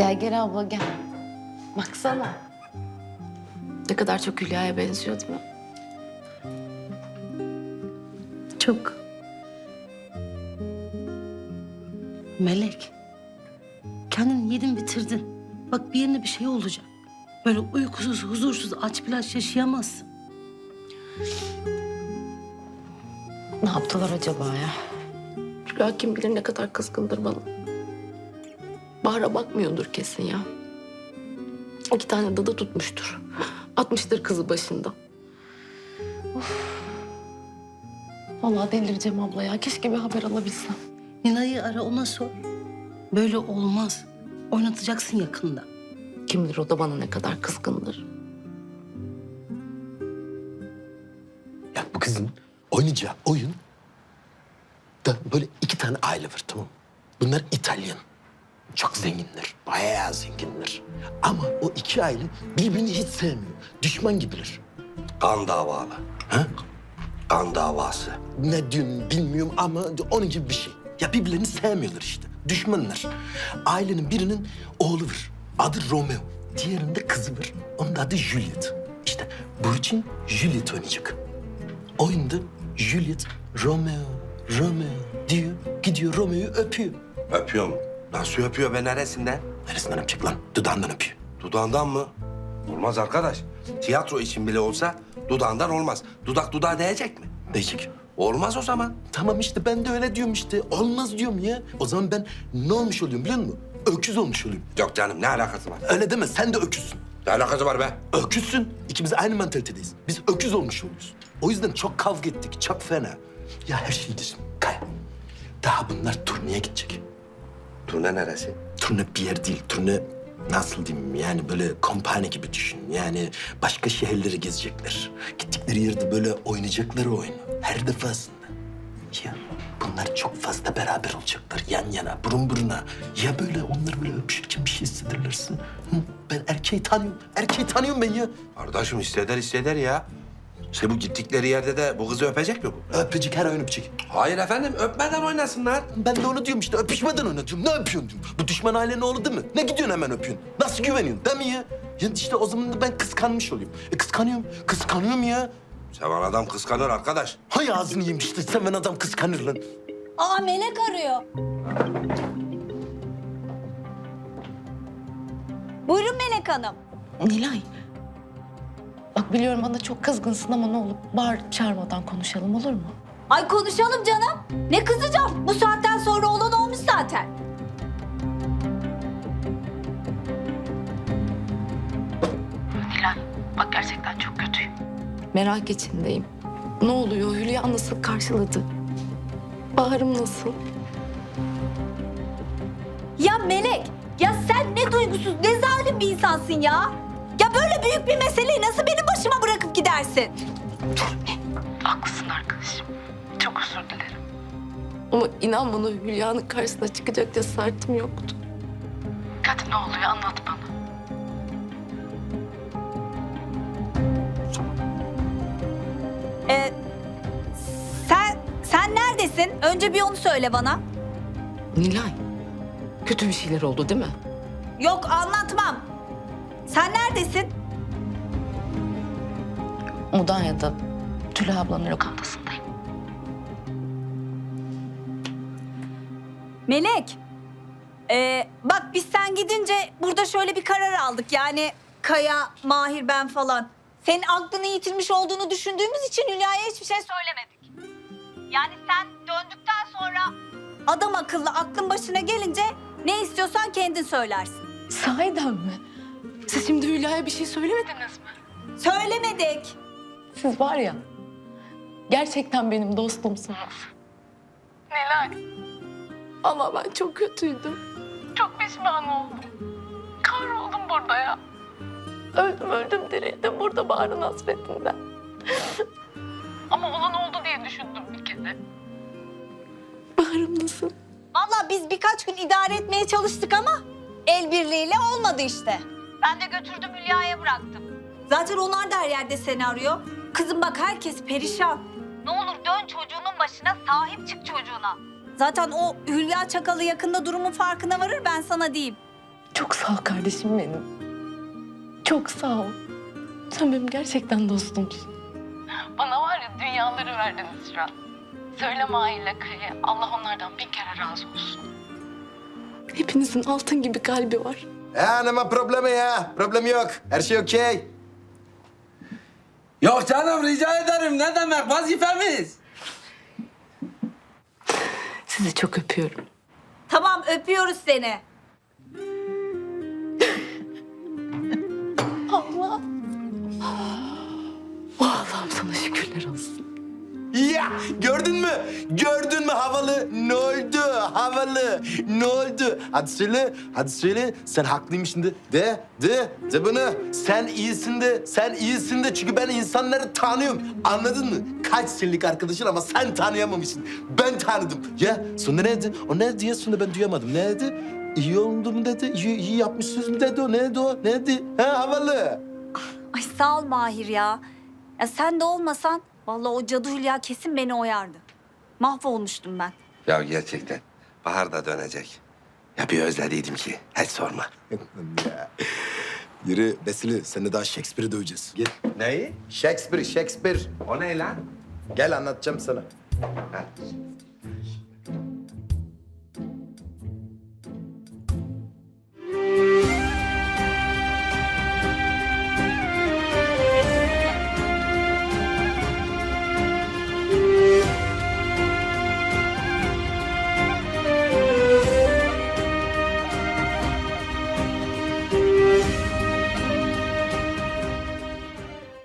Gel gel abla gel. Baksana. Ne kadar çok Hülya'ya benziyor değil mi? Çok. Melek. Kendini yedin bitirdin. Bak bir yerine bir şey olacak. Böyle uykusuz, huzursuz, aç bir aç yaşayamazsın. Ne yaptılar acaba ya? Hülya kim bilir ne kadar kızgındır bana. Bahar'a bakmıyordur kesin ya. İki tane dadı tutmuştur. Atmıştır kızı başında. Of. Vallahi delireceğim abla ya. Keşke bir haber alabilsem. Nina'yı ara ona sor. Böyle olmaz. Oynatacaksın yakında. Kim bilir o da bana ne kadar kızgındır. Ya bu kızın oynayacağı oyun da böyle iki tane aile var tamam? Bunlar İtalyan. Çok zenginler. Bayağı zenginler. Ama o iki aile birbirini hiç sevmiyor. Düşman gibiler. Kan davalı. Ha? Kan davası. Ne diyorsun bilmiyorum ama onun gibi bir şey. Ya birbirlerini sevmiyorlar işte. Düşmanlar. Ailenin birinin oğlu var. Adı Romeo. Diğerinde kızı var. Onun da adı Juliet. İşte Burçin Juliet oynayacak. Oyunda Juliet Romeo, Romeo diyor. Gidiyor Romeo'yu öpüyor. Öpüyor mu? Nasıl öpüyor be neresinden? Neresinden öpecek lan? Dudağından öpüyor. Dudağından mı? Olmaz arkadaş. Tiyatro için bile olsa dudağından olmaz. Dudak dudağa değecek mi? Diyecek. Olmaz o zaman. Tamam işte ben de öyle diyorum işte. Olmaz diyorum ya. O zaman ben ne olmuş oluyorum biliyor musun? Öküz olmuş oluyorum. Yok canım ne alakası var? Öyle deme sen de öküzsün. Ne alakası var be? Öküzsün. İkimiz aynı mentalitedeyiz. Biz öküz olmuş oluyoruz. O yüzden çok kavga ettik. Çok fena. Ya her şey düşün. Kaya. Daha bunlar turneye gidecek. Turne neresi? Turne bir yer değil. Turne nasıl diyeyim yani böyle kompanya gibi düşün. Yani başka şehirleri gezecekler. Gittikleri yerde böyle oynayacakları oyunu. Her defasında. Ya bunlar çok fazla beraber olacaklar. Yan yana, burun buruna. Ya böyle onlar böyle öpüşürken bir şey hissederlerse. Hı? Ben erkeği tanıyorum. Erkeği tanıyorum ben ya. Kardeşim hisseder hisseder ya. İşte bu gittikleri yerde de bu kızı öpecek mi bu? Öpecek her oyun öpecek. Hayır efendim öpmeden oynasınlar. Ben de onu diyorum işte öpüşmeden oynatıyorum. Ne öpüyorsun diyorum. Bu düşman ailenin oğlu değil mi? Ne gidiyorsun hemen öpüyorsun? Nasıl güveniyorsun değil mi ya? Ya işte o zaman da ben kıskanmış oluyorum. E kıskanıyorum. Kıskanıyorum ya. Seven adam kıskanır arkadaş. Hay ağzını yiyeyim işte. Seven adam kıskanır lan. Aa Melek arıyor. Buyurun Melek Hanım. Nilay. Bak biliyorum bana çok kızgınsın ama ne olur bağır çağırmadan konuşalım olur mu? Ay konuşalım canım. Ne kızacağım? Bu saatten sonra olan olmuş zaten. Bak gerçekten çok kötüyüm. Merak içindeyim. Ne oluyor? Hülya nasıl karşıladı? Bahar'ım nasıl? Ya Melek, ya sen ne duygusuz, ne zalim bir insansın ya. Ya böyle büyük bir meseleyi nasıl benim gidersin? Haklısın arkadaşım. Çok özür dilerim. Ama inan bana Hülya'nın karşısına çıkacak cesaretim yoktu. Hadi ne oluyor anlat bana. Ee, sen, sen neredesin? Önce bir onu söyle bana. Nilay, kötü bir şeyler oldu değil mi? Yok anlatmam. Sen neredesin? Mudanya'da Tülay ablanın lokantasındayım. Melek. ee, bak biz sen gidince burada şöyle bir karar aldık. Yani Kaya, Mahir, ben falan. Senin aklını yitirmiş olduğunu düşündüğümüz için Hülya'ya hiçbir şey söylemedik. Yani sen döndükten sonra... Adam akıllı aklın başına gelince ne istiyorsan kendin söylersin. Sahiden mi? Siz şimdi Hülya'ya bir şey söylemediniz mi? Söylemedik. Siz var ya, gerçekten benim dostumsunuz. Nilay. Ama ben çok kötüydüm. Çok pişman oldum. Kahroldum burada ya. Öldüm öldüm dirildim burada Bahar'ın hasretinden. Ama olan oldu diye düşündüm bir kere. Bahar'ım nasıl? Vallahi biz birkaç gün idare etmeye çalıştık ama el birliğiyle olmadı işte. Ben de götürdüm Hülya'ya bıraktım. Zaten onlar da her yerde seni arıyor. Kızım bak herkes perişan. Ne olur dön çocuğunun başına sahip çık çocuğuna. Zaten o Hülya Çakalı yakında durumun farkına varır ben sana diyeyim. Çok sağ ol kardeşim benim. Çok sağ ol. Sen benim gerçekten dostumsun. Bana var ya dünyaları verdiniz şu an. Söyle Mahir'le Kaya. Allah onlardan bin kere razı olsun. Hepinizin altın gibi kalbi var. Ya ne problemi ya? Problem yok. Her şey okey. Yok canım rica ederim. Ne demek vazifemiz? Sizi çok öpüyorum. Tamam öpüyoruz seni. Allah. Oh, Allah'ım sana şükürler olsun. Ya gördün mü? Gördün mü havalı? Ne oldu? Havalı. Ne oldu? Hadi söyle. Hadi söyle. Sen haklıymışsın de. De. De. De bunu. Sen iyisin de. Sen iyisin de. Çünkü ben insanları tanıyorum. Anladın mı? Kaç senelik arkadaşın ama sen tanıyamamışsın. Ben tanıdım. Ya sonra ne dedi? O ne diye sonra ben duyamadım. Ne dedi? İyi oldu mu dedi? İyi, iyi yapmışsınız mı dedi o? Ne dedi o? Ne dedi? Ha havalı. Ay sağ ol Mahir ya. Ya sen de olmasan vallahi o cadı Hülya kesin beni oyardı. Mahvolmuştum ben. Ya gerçekten. Bahar da dönecek. Ya bir özlediydim ki. Hiç sorma. Yürü Besili, sen de daha Shakespeare'i döveceğiz. Gel. Neyi? Shakespeare, Shakespeare. O ne lan? Gel anlatacağım sana. Ha.